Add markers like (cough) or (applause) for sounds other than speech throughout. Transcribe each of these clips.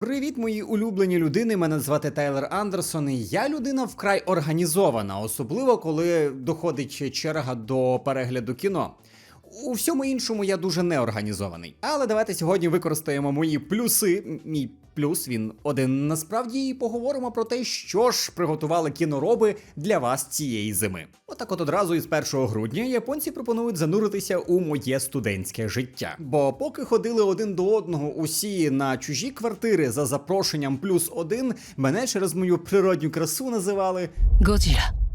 Привіт, мої улюблені людини. Мене звати Тайлер Андерсон. і Я людина вкрай організована, особливо коли доходить черга до перегляду кіно. У всьому іншому я дуже неорганізований. Але давайте сьогодні використаємо мої плюси. Мій плюс він один насправді і поговоримо про те, що ж приготували кінороби для вас цієї зими. Отак, от одразу із 1 грудня японці пропонують зануритися у моє студентське життя. Бо поки ходили один до одного усі на чужі квартири за запрошенням плюс один, мене через мою природню красу називали ゴ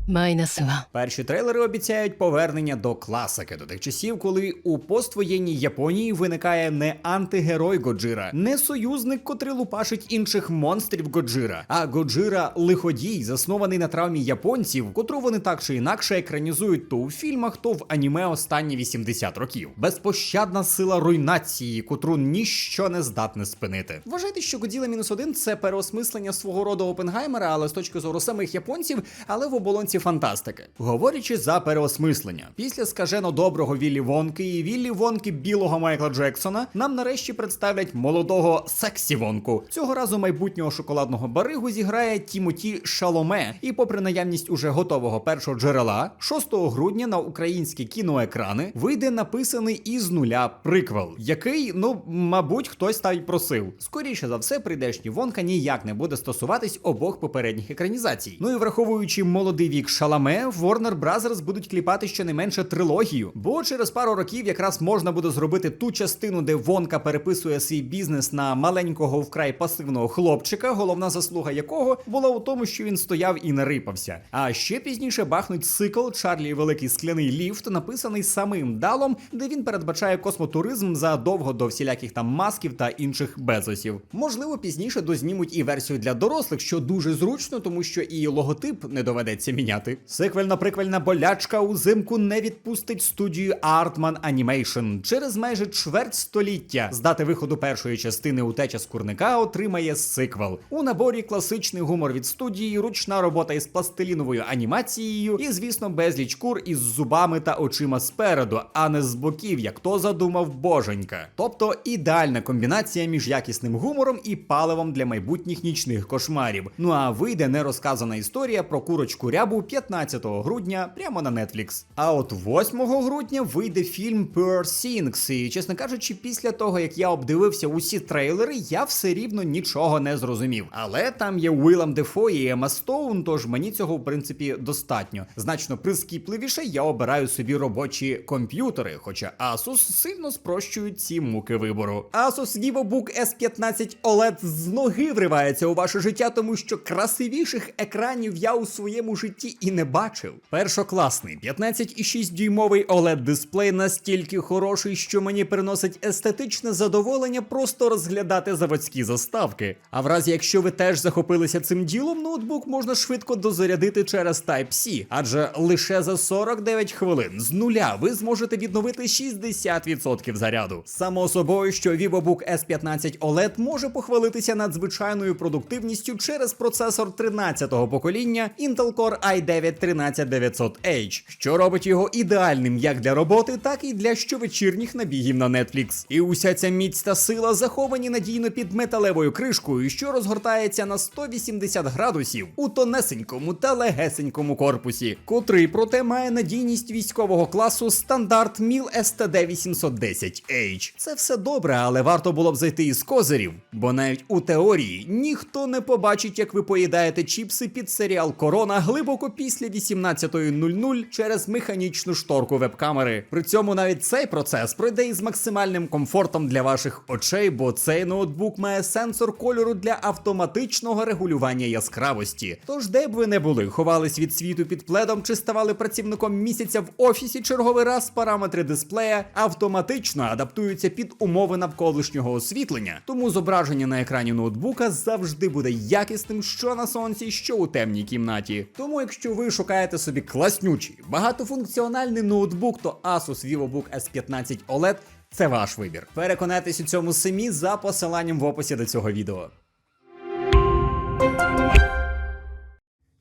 Майнас ва. Перші трейлери обіцяють повернення до класики до тих часів, коли у поствоєнній Японії виникає не антигерой Годжира, не союзник, котрий лупашить інших монстрів Годжира, а Годжира лиходій, заснований на травмі японців, котру вони так чи інакше екранізують то у фільмах, то в аніме останні 80 років. Безпощадна сила руйнації, котру ніщо не здатне спинити. Вважайте, що Годіла мінус один це переосмислення свого роду Опенгаймера, але з точки зору самих японців, але в оболонці фантастики. Говорячи за переосмислення, після скажено доброго Віллі Вонки і Віллі Вонки білого Майкла Джексона нам нарешті представлять молодого сексі Вонку. Цього разу майбутнього шоколадного баригу зіграє Тімоті Шаломе. І попри наявність уже готового першого джерела, 6 грудня на українські кіноекрани вийде написаний із нуля приквел, який, ну, мабуть, хтось та й просив. Скоріше за все, прийдешній Вонка ніяк не буде стосуватись обох попередніх екранізацій. Ну і враховуючи молодий вік Шаламе, Warner Brothers будуть кліпати щонайменше трилогію. Бо через пару років якраз можна буде зробити ту частину, де Вонка переписує свій бізнес на маленького вкрай пасивного хлопчика, головна заслуга якого була у тому, що він стояв і не рипався. А ще пізніше бахнуть цикл Чарлі Великий скляний ліфт, написаний самим Далом, де він передбачає космотуризм задовго до всіляких там масків та інших безосів. Можливо, пізніше дознімуть і версію для дорослих, що дуже зручно, тому що і логотип не доведеться міняти. Сиквельно-приквельна болячка узимку не відпустить студію Artman Animation. Через майже чверть століття з дати виходу першої частини утеча з курника отримає сиквел. У наборі класичний гумор від студії, ручна робота із пластиліновою анімацією, і, звісно, безліч кур із зубами та очима спереду, а не з боків, як то задумав боженька. Тобто ідеальна комбінація між якісним гумором і паливом для майбутніх нічних кошмарів. Ну а вийде нерозказана історія про курочку рябу 15 грудня прямо на Netflix. А от 8 грудня вийде фільм Poor Things, і чесно кажучи, після того як я обдивився усі трейлери, я все рівно нічого не зрозумів. Але там є Уілам Дефо і Ема Стоун, тож мені цього в принципі достатньо. Значно прискіпливіше я обираю собі робочі комп'ютери, хоча Asus сильно спрощують ці муки вибору. Asus VivoBook S15 OLED з ноги вривається у ваше життя, тому що красивіших екранів я у своєму житті і не бачив. Першокласний 15,6 дюймовий OLED дисплей настільки хороший, що мені приносить естетичне задоволення просто розглядати заводські заставки. А в разі, якщо ви теж захопилися цим ділом, ноутбук можна швидко дозарядити через Type-C, адже лише за 49 хвилин з нуля ви зможете відновити 60% заряду. Само собою, що VivoBook S15 OLED може похвалитися надзвичайною продуктивністю через процесор 13-го покоління Intel Core i9 13900H, що робить його ідеальним як для роботи, так і для щовечірніх набігів на Netflix. І уся ця міць та сила заховані надійно під металевою кришкою, що розгортається на 180 градусів у тонесенькому та легесенькому корпусі, котрий проте має надійність військового класу стандарт МІЛ STD 810H. Це все добре, але варто було б зайти із козирів, бо навіть у теорії ніхто не побачить, як ви поїдаєте чіпси під серіал Корона глибоко після 18.00 через механічну шторку веб-камери. При цьому навіть цей процес пройде із максимальним комфортом для ваших очей, бо цей ноутбук має сенсор кольору для автоматичного регулювання яскравості. Тож, де б ви не були, ховались від світу під пледом чи ставали працівником місяця в офісі черговий раз, параметри дисплея автоматично адаптуються під умови навколишнього освітлення. Тому зображення на екрані ноутбука завжди буде якісним, що на сонці, що у темній кімнаті. Тому, якщо ви шукаєте собі класнючий, багатофункціональний ноутбук, то Asus VivoBook S15 OLED це ваш вибір. Переконайтесь у цьому самі за посиланням в описі до цього відео.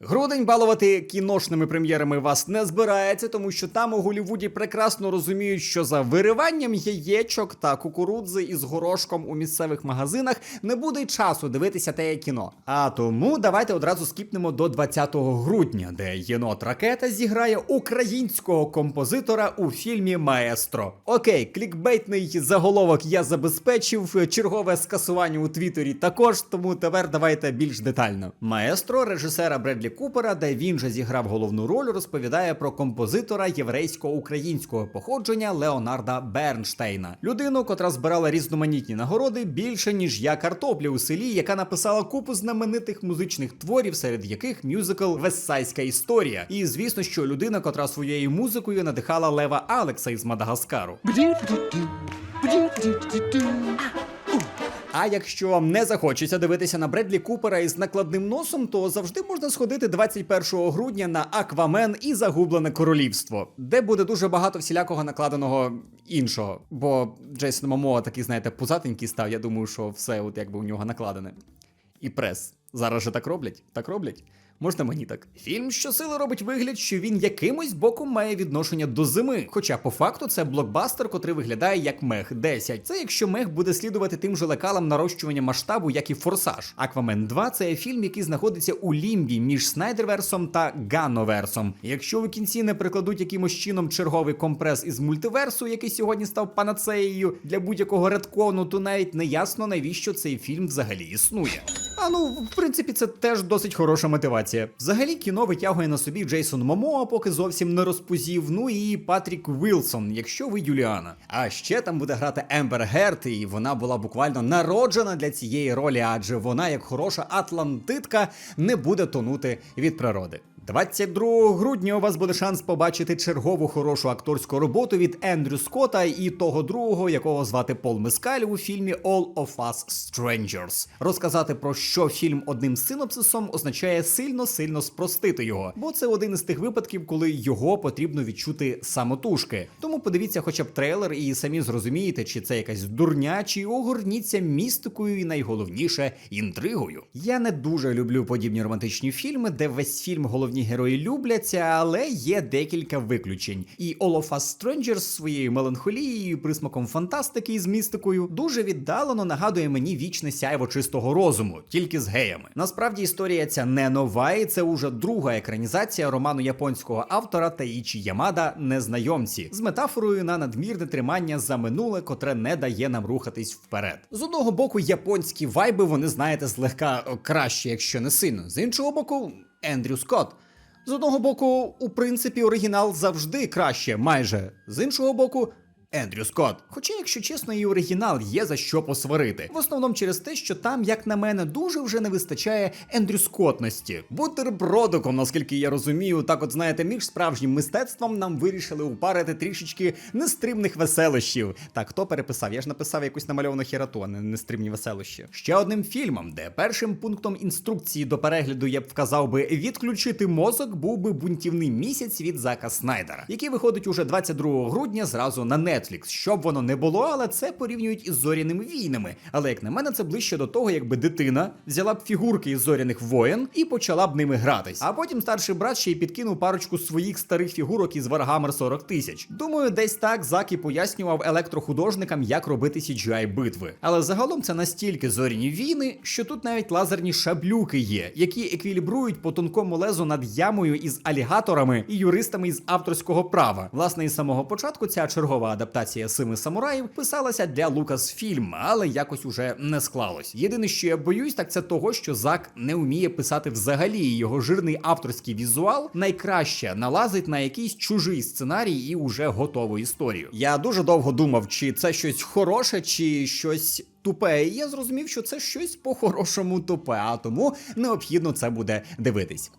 Грудень балувати кіношними прем'єрами вас не збирається, тому що там у Голлівуді прекрасно розуміють, що за вириванням яєчок та кукурудзи із горошком у місцевих магазинах не буде часу дивитися те кіно. А тому давайте одразу скіпнемо до 20 грудня, де єнот ракета зіграє українського композитора у фільмі Маестро. Окей, клікбейтний заголовок я забезпечив. Чергове скасування у Твіттері також, тому тепер давайте більш детально. Маестро режисера Бредлі Купера, де він же зіграв головну роль, розповідає про композитора єврейсько-українського походження Леонарда Бернштейна, людину, котра збирала різноманітні нагороди більше ніж я картопля у селі, яка написала купу знаменитих музичних творів, серед яких мюзикл Вессайська історія. І звісно, що людина, котра своєю музикою надихала Лева Алекса із Мадагаскару. А якщо вам не захочеться дивитися на Бредлі Купера із накладним носом, то завжди можна сходити 21 грудня на Аквамен і Загублене королівство, де буде дуже багато всілякого накладеного іншого. Бо Джейсон Момоа такий, знаєте, пузатенький став. Я думаю, що все от якби у нього накладене. І прес. Зараз же так роблять? Так роблять? Можна мені так. Фільм щосили робить вигляд, що він якимось боком має відношення до зими. Хоча по факту це блокбастер, котрий виглядає як Мех 10. Це якщо Мех буде слідувати тим же лекалам нарощування масштабу, як і Форсаж. Аквамен 2 це фільм, який знаходиться у лімбі між Снайдерверсом та Ганноверсом. Якщо у кінці не прикладуть якимось чином черговий компрес із мультиверсу, який сьогодні став панацеєю для будь-якого редкону, то навіть не ясно навіщо цей фільм взагалі існує. А ну, в принципі, це теж досить хороша мотивація. Взагалі, кіно витягує на собі Джейсон Момоа, поки зовсім не розпузів. Ну і Патрік Вілсон, якщо ви Юліана. А ще там буде грати Ембер Герт, і вона була буквально народжена для цієї ролі, адже вона, як хороша атлантитка, не буде тонути від природи. 22 грудня у вас буде шанс побачити чергову хорошу акторську роботу від Ендрю Скотта і того другого, якого звати Пол Мескаль у фільмі All of Us Strangers. Розказати про що фільм одним синопсисом означає сильно-сильно спростити його, бо це один із тих випадків, коли його потрібно відчути самотужки. Тому подивіться, хоча б трейлер, і самі зрозумієте, чи це якась дурня, чи огорніться містикою і найголовніше інтригою. Я не дуже люблю подібні романтичні фільми, де весь фільм головні герої любляться, але є декілька виключень. І of Us Strangers своєю меланхолією, присмаком фантастики і з містикою дуже віддалено нагадує мені вічне сяйво чистого розуму, тільки з геями. Насправді історія ця не нова, і це уже друга екранізація роману японського автора Таїчі Ямада Незнайомці з метафорою на надмірне тримання за минуле, котре не дає нам рухатись вперед. З одного боку, японські вайби, вони знаєте, злегка краще, якщо не сильно. З іншого боку, Ендрю Скотт. З одного боку, у принципі, оригінал завжди краще, майже. З іншого боку, Ендрю Скотт. Хоча, якщо чесно, і оригінал є за що посварити. В основному через те, що там, як на мене, дуже вже не вистачає Ендрю Скоттності. Бутербродиком, наскільки я розумію, так от знаєте, між справжнім мистецтвом нам вирішили упарити трішечки нестримних веселощів. Так, хто переписав? Я ж написав якусь намальовану херату, а не нестримні веселощі. Ще одним фільмом, де першим пунктом інструкції до перегляду я б вказав би відключити мозок, був би бунтівний місяць від Зака Снайдера, який виходить уже 22 грудня зразу на Netflix. Щоб воно не було, але це порівнюють із зоряними війнами. Але як на мене, це ближче до того, якби дитина взяла б фігурки із зоряних воєн і почала б ними гратись. А потім старший брат ще й підкинув парочку своїх старих фігурок із Warhammer 40 тисяч. Думаю, десь так Зак і пояснював електрохудожникам, як робити CGI битви. Але загалом це настільки зоряні війни, що тут навіть лазерні шаблюки є, які еквілібрують по тонкому лезу над ямою із алігаторами і юристами із авторського права. Власне, із самого початку ця чергова адаптація семи самураїв писалася для Lucasfilm, але якось уже не склалось. Єдине, що я боюсь, так це того, що Зак не вміє писати взагалі. Його жирний авторський візуал найкраще налазить на якийсь чужий сценарій і уже готову історію. Я дуже довго думав, чи це щось хороше, чи щось. Тупе, і я зрозумів, що це щось по-хорошому тупе, а тому необхідно це буде дивитись.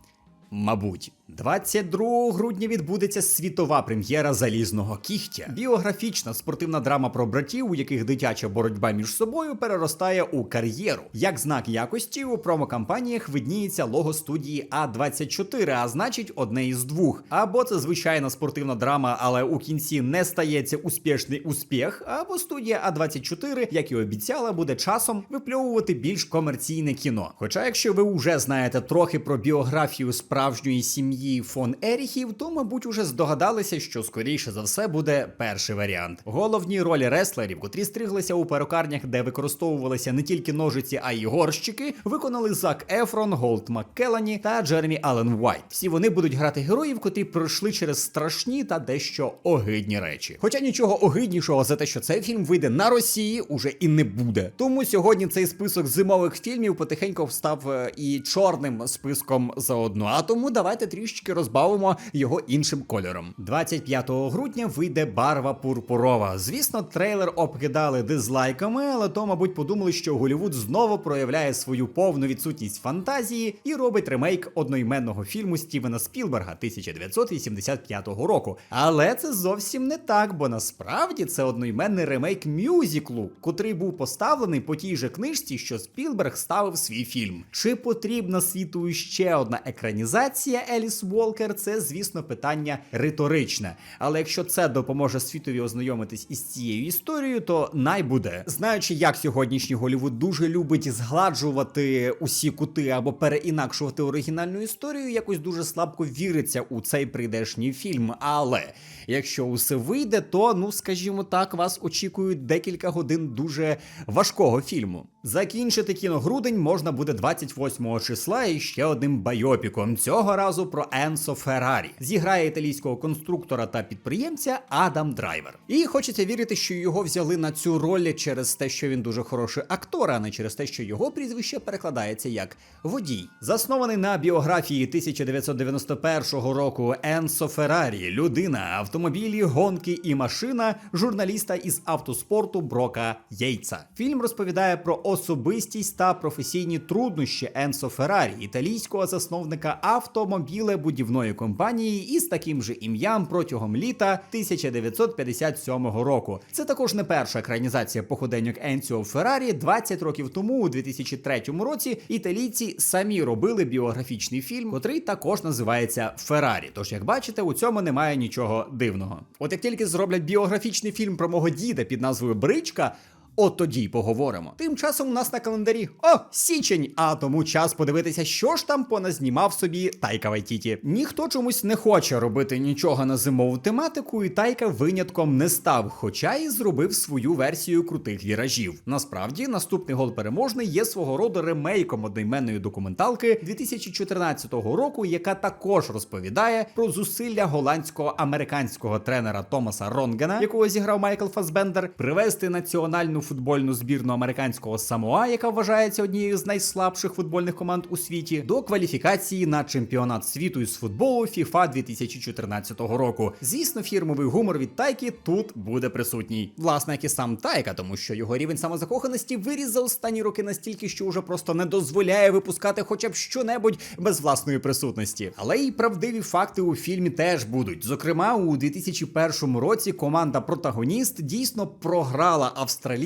Мабуть, 22 грудня відбудеться світова прем'єра залізного кігтя. Біографічна спортивна драма про братів, у яких дитяча боротьба між собою переростає у кар'єру. Як знак якості у промокампаніях видніється лого студії А24, а значить одне із двох. Або це звичайна спортивна драма, але у кінці не стається успішний успіх. Або студія А24, як і обіцяла, буде часом випльовувати більш комерційне кіно. Хоча, якщо ви вже знаєте трохи про біографію справжньої сім'ї фон Еріхів, то, мабуть, уже здогадалися, що скоріше за все буде перший варіант. Головні ролі реслерів, котрі стриглися у перукарнях, де використовувалися не тільки ножиці, а й горщики, виконали Зак Ефрон, Голд Маккелані та Джеремі Аллен Вайт. Всі вони будуть грати героїв, котрі пройшли через страшні та дещо огидні речі. Хоча нічого огиднішого за те, що цей фільм вийде на Росії, уже і не буде. Тому сьогодні цей список зимових фільмів потихеньку став е, і чорним списком заодно. А тому давайте трішечки розбавимо його іншим кольором. 25 грудня вийде барва пурпурова. Звісно, трейлер обкидали дизлайками, але то, мабуть, подумали, що Голівуд знову проявляє свою повну відсутність фантазії і робить ремейк одноіменного фільму Стівена Спілберга 1985 року. Але це зовсім не так, бо насправді це одноіменний ремейк мюзіклу, котрий був поставлений по тій же книжці, що Спілберг ставив свій фільм. Чи потрібна світу ще одна екранізація Еліс Волкер? Це, звісно, питання риторичне. Але якщо це допоможе світові ознайомитись із цією історією, то най буде. Знаючи, як сьогоднішній Голівуд дуже любить згладжувати усі кути або переінакшувати оригінальну історію, якось дуже слабко віриться у цей прийдешній фільм. Але якщо усе вийде, то ну скажімо так, вас очікують декілька годин дуже важкого фільму. Закінчити кіногрудень можна буде 28 числа і ще одним байопіком. Цього разу про Енсо Феррарі. Зіграє італійського конструктора та підприємця Адам Драйвер. І хочеться вірити, що його взяли на цю роль через те, що він дуже хороший актор, а не через те, що його прізвище перекладається як водій. Заснований на біографії 1991 року Енсо Феррарі, людина, автомобілі, гонки і машина, журналіста із автоспорту Брока Єйца. Фільм розповідає про особистість та професійні труднощі Енсо Феррарі, італійського засновника автомобілебудівної компанії із таким же ім'ям протягом літа 1957 року. Це також не перша екранізація походеньок Енціо Феррарі. 20 років тому, у 2003 році, італійці самі робили біографічний фільм, котрий також називається Феррарі. Тож, як бачите, у цьому немає нічого дивного. От як тільки зроблять біографічний фільм про мого діда під назвою Бричка. От тоді й поговоримо. Тим часом у нас на календарі о, січень, а тому час подивитися, що ж там поназнімав собі Тайка Вайтіті. Ніхто чомусь не хоче робити нічого на зимову тематику, і Тайка винятком не став, хоча і зробив свою версію крутих віражів. Насправді, наступний гол переможний є свого роду ремейком одноіменної документалки 2014 року, яка також розповідає про зусилля голландського-американського тренера Томаса Ронгена, якого зіграв Майкл Фасбендер, привести національну футбольну збірну американського Самоа, яка вважається однією з найслабших футбольних команд у світі, до кваліфікації на чемпіонат світу із футболу FIFA 2014 року. Звісно, фірмовий гумор від Тайки тут буде присутній. Власне, як і сам Тайка, тому що його рівень самозакоханості виріс за останні роки настільки, що вже просто не дозволяє випускати хоча б щонебудь без власної присутності. Але й правдиві факти у фільмі теж будуть. Зокрема, у 2001 році команда Протагоніст дійсно програла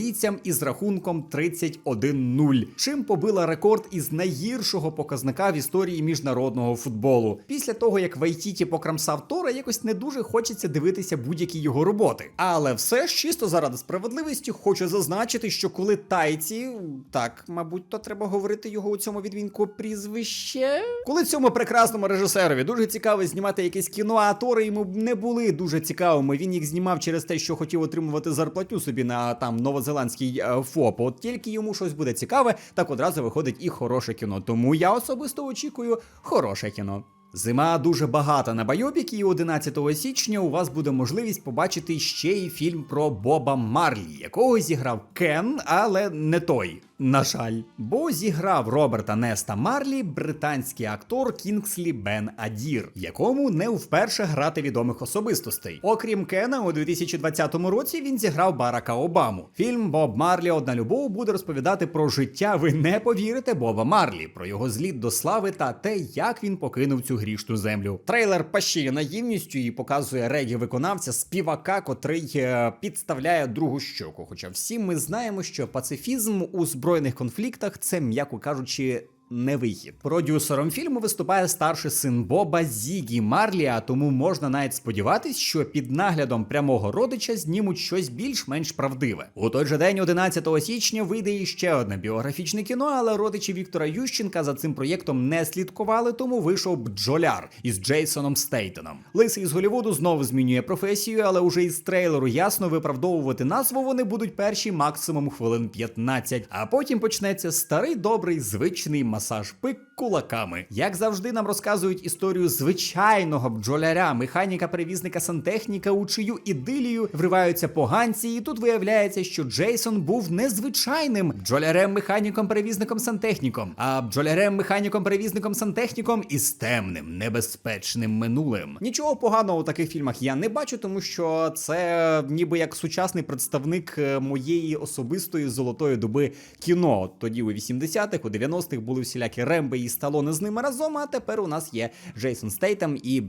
австралійцям із рахунком 31-0, чим побила рекорд із найгіршого показника в історії міжнародного футболу. Після того як Вайтіті покрамсав Тора, якось не дуже хочеться дивитися будь-які його роботи. Але все ж чисто заради справедливості хочу зазначити, що коли тайці, так, мабуть, то треба говорити його у цьому відмінку прізвище. Коли цьому прекрасному режисерові дуже цікаво знімати якесь кіно, а тори йому не були дуже цікавими. Він їх знімав через те, що хотів отримувати зарплатню собі на там новозеландський е, ФОП. От тільки йому щось буде цікаве, так одразу виходить і хороше кіно. Тому я особисто очікую хороше кіно. Зима дуже багата на байопіки, і 11 січня у вас буде можливість побачити ще й фільм про Боба Марлі, якого зіграв Кен, але не той. На жаль, бо зіграв Роберта Неста Марлі британський актор Кінгслі Бен Адір, якому не вперше грати відомих особистостей. Окрім Кена, у 2020 році він зіграв Барака Обаму. Фільм Боб Марлі Одна любов буде розповідати про життя. Ви не повірите Боба Марлі, про його зліт до слави та те, як він покинув цю грішну землю. Трейлер пащіє наївністю і показує регі виконавця співака, котрий е, підставляє другу щоку. Хоча всі ми знаємо, що пацифізм у збройних конфліктах це, м'яко кажучи. Не вихід. Продюсером фільму виступає старший син Боба Зігі Марлі, а тому можна навіть сподіватись, що під наглядом прямого родича знімуть щось більш-менш правдиве. У той же день, 11 січня, вийде іще одне біографічне кіно, але родичі Віктора Ющенка за цим проєктом не слідкували, тому вийшов бджоляр із Джейсоном Стейтоном. Лисий з Голівуду знову змінює професію, але уже із трейлеру ясно виправдовувати назву вони будуть перші максимум хвилин 15, а потім почнеться старий добрий звичний масаж пик кулаками. Як завжди, нам розказують історію звичайного бджоляря, механіка перевізника сантехніка, у чию ідилію вриваються поганці, і тут виявляється, що Джейсон був незвичайним бджолярем, механіком, перевізником сантехніком, а бджолярем, механіком, перевізником сантехніком із темним, небезпечним минулим. Нічого поганого у таких фільмах я не бачу, тому що це ніби як сучасний представник е, моєї особистої золотої доби кіно. Тоді у 80-х, у 90-х були всілякі Ремби і Сталони з ними разом, а тепер у нас є Джейсон Стейтем і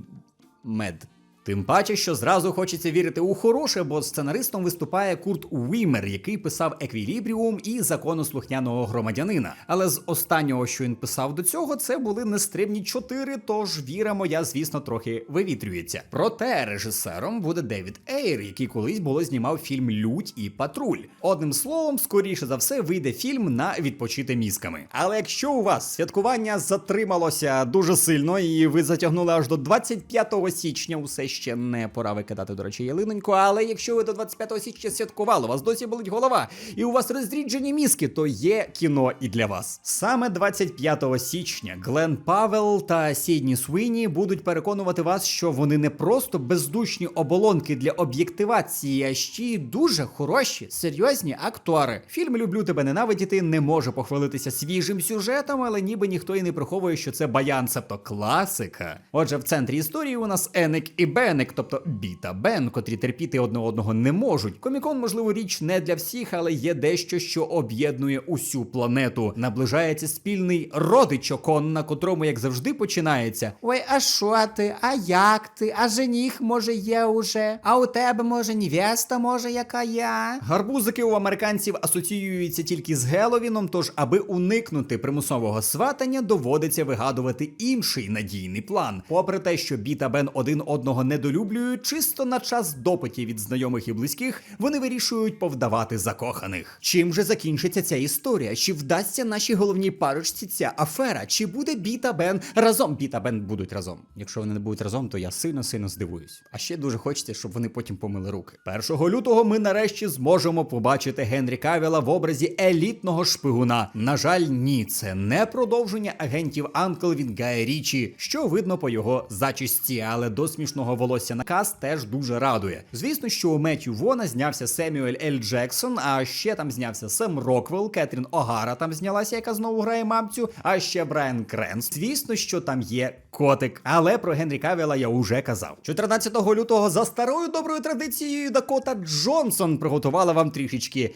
Мед. Тим паче, що зразу хочеться вірити у хороше, бо сценаристом виступає Курт Уімер, який писав Еквілібріум і законослухняного громадянина. Але з останнього, що він писав до цього, це були нестримні чотири. Тож віра моя, звісно, трохи вивітрюється. Проте режисером буде Девід Ейр, який колись було знімав фільм Лють і Патруль. Одним словом, скоріше за все, вийде фільм на відпочити мізками. Але якщо у вас святкування затрималося дуже сильно, і ви затягнули аж до 25 січня, усе ще не пора викидати, до речі, ялиноньку. Але якщо ви до 25 січня святкували, у вас досі болить голова, і у вас розріджені мізки, то є кіно і для вас. Саме 25 січня Глен Павел та Сідні Суїні будуть переконувати вас, що вони не просто бездушні оболонки для об'єктивації, а ще й дуже хороші, серйозні актори. Фільм Люблю тебе ненавидіти не може похвалитися свіжим сюжетом, але ніби ніхто і не приховує, що це баян, цебто класика. Отже, в центрі історії у нас Еник і Беник, тобто Бі та Бен, котрі терпіти одне одного не можуть. Комікон, можливо, річ не для всіх, але є дещо, що об'єднує усю планету. Наближається спільний родичокон, на котрому, як завжди, починається. Ой, а що ти? А як ти? А жених може є уже? А у тебе може невеста, може, яка я? Гарбузики у американців асоціюються тільки з Геловіном, тож, аби уникнути примусового сватання, доводиться вигадувати інший надійний план. Попри те, що Бі та Бен один одного недолюблюють, чисто на час допитів від знайомих і близьких, вони вирішують повдавати закоханих. Чим же закінчиться ця історія? Чи вдасться нашій головній парочці ця афера? Чи буде Бі та Бен разом? Бі та Бен будуть разом. Якщо вони не будуть разом, то я сильно сильно здивуюсь. А ще дуже хочеться, щоб вони потім помили руки. 1 лютого ми нарешті зможемо побачити Генрі Кавіла в образі елітного шпигуна. На жаль, ні, це не продовження агентів Анкл від Гая Річі, що видно по його зачісті, але до смішного волосся на каз теж дуже радує. Звісно, що у Меттю Вона знявся Семюель Ель Джексон, а ще там знявся Сем Роквелл, Кетрін Огара там знялася, яка знову грає мамцю, а ще Брайан Кренс. Звісно, що там є котик. Але про Генрі Кавіла я уже казав. 14 лютого за старою доброю традицією Дакота Джонсон приготувала вам трішечки.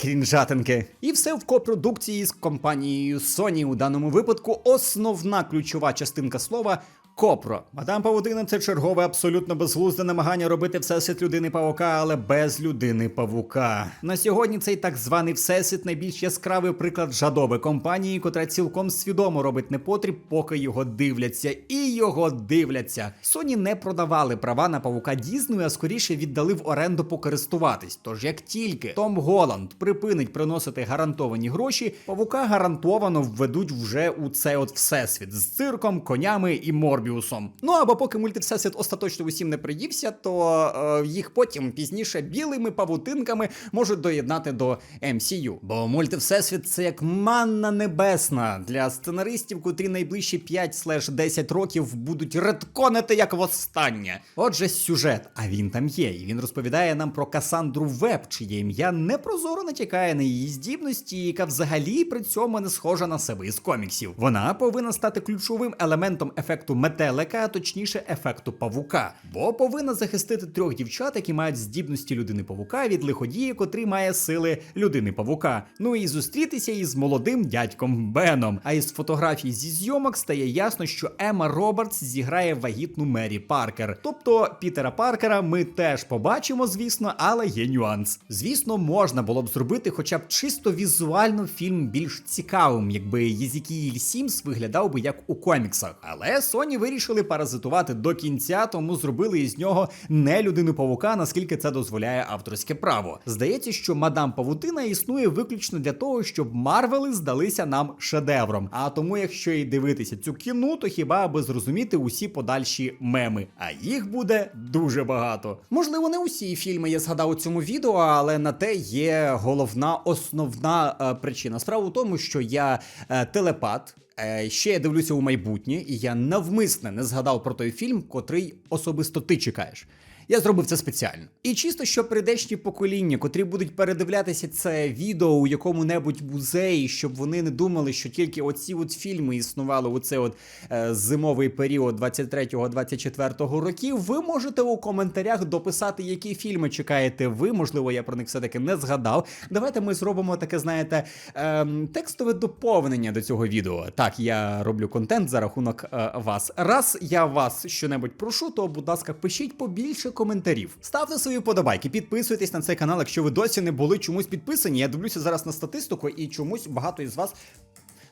Крінжатинки. І все в копродукції з компанією Sony. У даному випадку основна ключова частинка слова. Копро. Мадам Павутина це чергове абсолютно безглузде намагання робити всесвіт людини павука, але без людини павука. На сьогодні цей так званий всесвіт найбільш яскравий приклад жадоби компанії, котра цілком свідомо робить непотріб, поки його дивляться, і його дивляться. Sony не продавали права на павука Діснею, а скоріше віддали в оренду покористуватись. Тож як тільки Том Голланд припинить приносити гарантовані гроші, павука гарантовано введуть вже у цей от всесвіт з цирком, конями і морбісом. Морбіусом. Ну або поки мультивсесвіт остаточно усім не приївся, то е, їх потім пізніше білими павутинками можуть доєднати до MCU. Бо мультивсесвіт це як манна небесна для сценаристів, котрі найближчі 5-10 років будуть редконити як востаннє. Отже, сюжет, а він там є, і він розповідає нам про Касандру Веб, чиє ім'я непрозоро натякає на її здібності, яка взагалі при цьому не схожа на себе із коміксів. Вона повинна стати ключовим елементом ефекту метелика, а точніше ефекту павука, бо повинна захистити трьох дівчат, які мають здібності людини павука від лиходії, котрий має сили людини павука. Ну і зустрітися із молодим дядьком Беном. А із фотографій зі зйомок стає ясно, що Ема Робертс зіграє вагітну Мері Паркер. Тобто Пітера Паркера ми теж побачимо, звісно, але є нюанс. Звісно, можна було б зробити хоча б чисто візуально фільм більш цікавим, якби Єзікіїль Сімс виглядав би як у коміксах. Але Sony вирішили паразитувати до кінця, тому зробили із нього не людину павука, наскільки це дозволяє авторське право. Здається, що мадам Павутина існує виключно для того, щоб Марвели здалися нам шедевром. А тому, якщо і дивитися цю кіну, то хіба аби зрозуміти усі подальші меми. А їх буде дуже багато. Можливо, не усі фільми я згадав у цьому відео, але на те є головна основна е, причина. Справа в тому, що я е, телепат. Е, Ще я дивлюся у майбутнє, і я навмисне не згадав про той фільм, котрий особисто ти чекаєш. Я зробив це спеціально. І чисто, щоб прийдешні покоління, котрі будуть передивлятися це відео у якому-небудь музеї, щоб вони не думали, що тільки оці от фільми існували у цей от е, зимовий період 23-24 років. Ви можете у коментарях дописати, які фільми чекаєте ви. Можливо, я про них все-таки не згадав. Давайте ми зробимо таке, знаєте, ем, текстове доповнення до цього відео. Так, я роблю контент за рахунок е, вас. Раз я вас щонебудь прошу, то будь ласка, пишіть побільше коментарів. Ставте свої вподобайки, підписуйтесь на цей канал, якщо ви досі не були чомусь підписані. Я дивлюся зараз на статистику, і чомусь багато із вас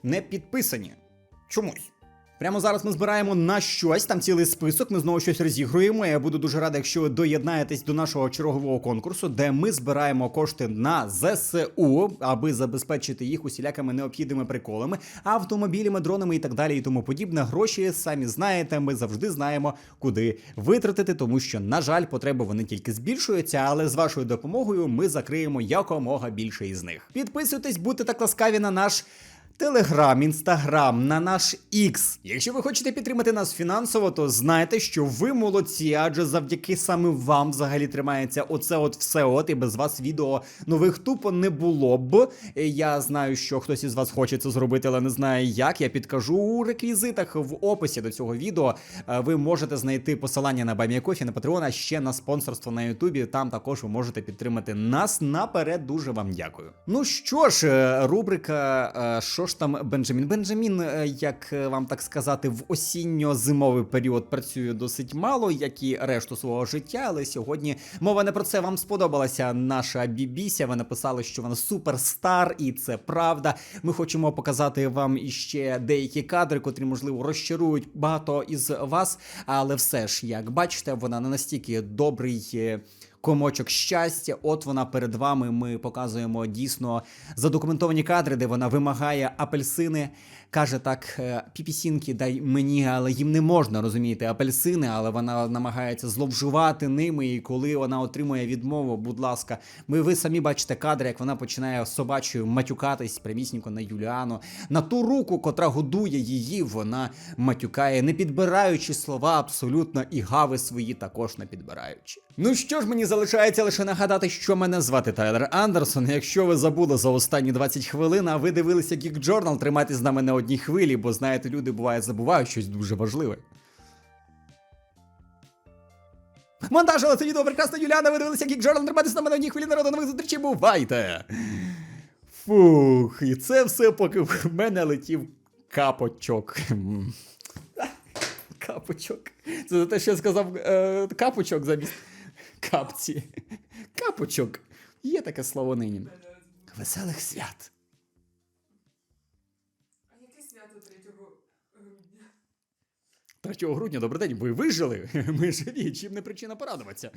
не підписані. Чомусь. Прямо зараз ми збираємо на щось, там цілий список. Ми знову щось розігруємо. Я буду дуже радий, якщо ви доєднаєтесь до нашого чергового конкурсу, де ми збираємо кошти на ЗСУ, аби забезпечити їх усілякими необхідними приколами, автомобілями, дронами і так далі, і тому подібне. Гроші самі знаєте, ми завжди знаємо, куди витратити, тому що, на жаль, потреби вони тільки збільшуються, але з вашою допомогою ми закриємо якомога більше із них. Підписуйтесь, будьте так ласкаві на наш. Телеграм, інстаграм, на наш X. Якщо ви хочете підтримати нас фінансово, то знайте, що ви молодці, адже завдяки саме вам взагалі тримається оце от все от, і без вас відео нових тупо не було б. Я знаю, що хтось із вас хоче це зробити, але не знає як. Я підкажу у реквізитах в описі до цього відео. Е, Ви можете знайти посилання на Байміякофі, на Патреона, ще на спонсорство на Ютубі. Там також ви можете підтримати нас наперед. Дуже вам дякую. Ну що ж, е, рубрика е, Що ж там Бенджамін? Бенджамін, е, як е, вам так сказати, в осінньо-зимовий період працює досить мало, як і решту свого життя. Але сьогодні мова не про це. Вам сподобалася наша бібіся. Ви написали, що вона суперстар, і це правда. Ми хочемо показати вам іще деякі кадри, котрі можливо розчарують багато із вас. Але все ж, як бачите, вона не настільки добрий. Комочок щастя, от вона перед вами. Ми показуємо дійсно задокументовані кадри, де вона вимагає апельсини. Каже так: е, піпісінки, дай мені, але їм не можна розумієте, апельсини, але вона намагається зловживати ними. І коли вона отримує відмову, будь ласка, ми ви самі бачите кадри, як вона починає собачою матюкатись прямісінько на Юліану. На ту руку, котра годує її, вона матюкає, не підбираючи слова абсолютно, і гави свої також не підбираючи. Ну що ж, мені залишається лише нагадати, що мене звати Тайлер Андерсон. Якщо ви забули за останні 20 хвилин, а ви дивилися Geek Journal, тримайтесь на одній хвилі, бо знаєте, люди буває забувають щось дуже важливе. Монтажила це відео прекрасна Юліана, ви дивилися тримайтесь з нами на одній хвилі народу нових зустрічей, бувайте! Фух, і це все, поки в мене летів капочок. (laughs) Капочок. Це за те, що я сказав е, капочок замість капці. Капочок. Є таке слово нині. Веселих свят. 3 грудня, добрий день, ви вижили. (laughs) Ми живі, чим не причина порадуватися.